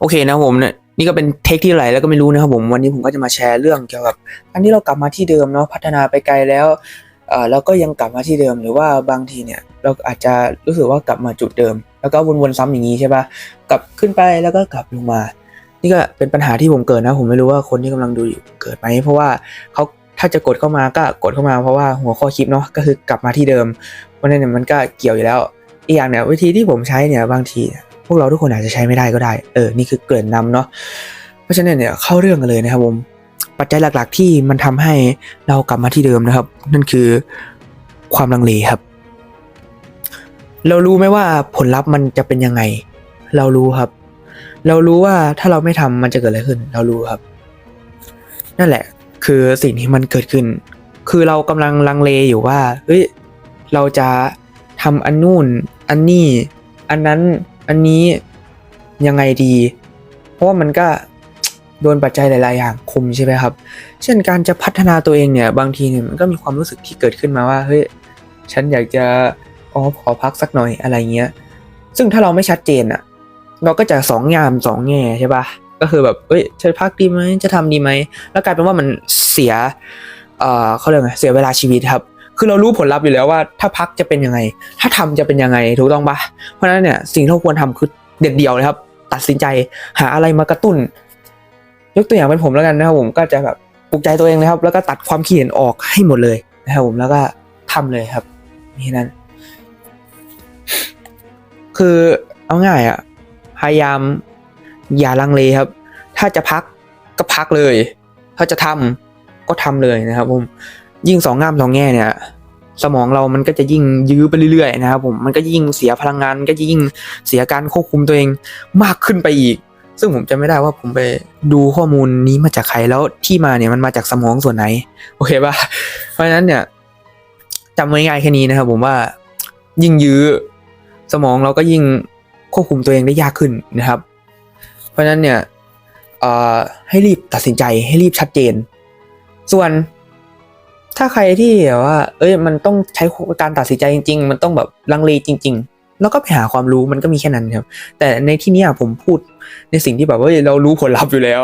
โอเคนะผมเนี่ยนี่ก็เป็นเทคที่ไหลแล้วก็ไม่รู้นะครับผมวันนี้ผมก็จะมาแชร์เรื่องเกี่ยวกับการที่เรากลับมาที่เดิมเนาะพัฒนาไปไกลแล้วเออแล้วก็ยังกลับมาที่เดิมหรือว่าบางทีเนี่ยเราอาจจะรู้สึกว่ากลับมาจุดเดิม แล้วก็วนๆซ้ำอย่างนี้ใช่ปะกลับขึ้นไปแล้วก็กลับลงมา นี่ก็เป็นปัญหาที่ผมเกิดนะ ผมไม่รู้ว่าคนที่กำลังดูอยู่เกิดไหมเพราะว่าเขาถ้าจะกดเข้ามาก็กดเข้ามาเพราะว่าหัวข้อคลิปเนาะก็คือกลับมาที่เดิมเพราะฉะนั้นเนี่ยมันก็เกี่ยวอยู่แล้วอีกอย่างเนี่ยวิธีที่ผมใช้เนี่ยบางทีเนี่ย พวกเราทุกคนอาจจะใช้ไม่ได้ก็ได้ เออ นี่คือเกริ่นนำเนาะ เพราะฉะนั้นเนี่ยเข้าเรื่องกันเลยนะครับผม ปัจจัยหลักๆ ที่มันทำให้เรากลับมาที่เดิมนะครับ นั่นคือความลังเลครับ เรารู้ไหมว่าผลลัพธ์มันจะเป็นยังไง เรารู้ครับ เรารู้ว่าถ้าเราไม่ทำมันจะเกิดอะไรขึ้น เรารู้ครับ นั่นแหละ คือสิ่งที่มันเกิดขึ้น คือเรากำลังลังเลอยู่ว่า เฮ้ย เราจะทำอันนู่น อันนี้ อันนั้น อันนี้ยังไงดี เพราะว่ามันก็โดนปัจจัยหลาย ๆ อย่างคุมใช่ไหมครับ เช่นการจะพัฒนาตัวเองเนี่ยบางทีเนี่ยมันก็มีความรู้สึกที่เกิดขึ้นมาว่าเฮ้ยฉันอยากจะอ๋อขอพักสักหน่อยอะไรเงี้ย ซึ่งถ้าเราไม่ชัดเจนอะเราก็จะสองยามสองแง่ใช่ปะก็คือแบบเอ้ยจะพักดีไหมจะทำดีไหมแล้วกลายเป็นว่ามันเสียเอ่อเขาเรียกไงเสียเวลาชีวิตครับ คือเรารู้ผลลัพธ์อยู่แล้วว่า ถ้าพักจะเป็นยังไง ถ้าทำจะเป็นยังไงถูกต้องปะเพราะฉะนั้นเนี่ยสิ่งที่เราควรทำคือเด็ดเดียวเลยครับ ตัดสินใจหาอะไรมากระตุ้น ยกตัวอย่างเป็นผมแล้วกันนะครับผมก็จะแบบปลุกใจตัวเองเลยครับ แล้วก็ตัดความคิดเห็นออกให้หมดเลยนะครับผมแล้วก็ทำเลยครับนี่นั้น คือเอาง่ายอะพยายามอย่าลังเลครับ ถ้าจะพักก็พักเลย ถ้าจะทำก็ทำเลยนะครับผม ยิ่งสองง่ามสองแง่เนี่ย สมองเรามันก็จะยิ่งยื้อไปเรื่อยๆนะครับผมมันก็ยิ่งเสียพลังงานมันก็ยิ่งเสียการควบคุมตัวเองมากขึ้นไปอีก ซึ่งผมจะไม่ได้ว่าผมไปดูข้อมูลนี้มาจากใครแล้วที่มาเนี่ยมันมาจากสมองส่วนไหน โอเคป่ะเพราะฉะนั้นเนี่ยจำไว้ง่ายแค่นี้นะครับ ผมว่ายิ่งยื้อสมองเราก็ยิ่งควบคุมตัวเองได้ยากขึ้นนะครับ เพราะฉะนั้นเนี่ยให้รีบตัดสินใจให้รีบชัดเจน ส่วน ถ้าใครที่แบบว่า เอ้ยมันต้องใช้การตัดสินใจจริง ๆ มันต้องแบบลังเลจริง ๆ แล้วก็ไปหาความรู้มันก็มีแค่นั้นครับ แต่ในที่นี้ผมพูดในสิ่งที่แบบว่าเรารู้ผลลัพธ์อยู่แล้ว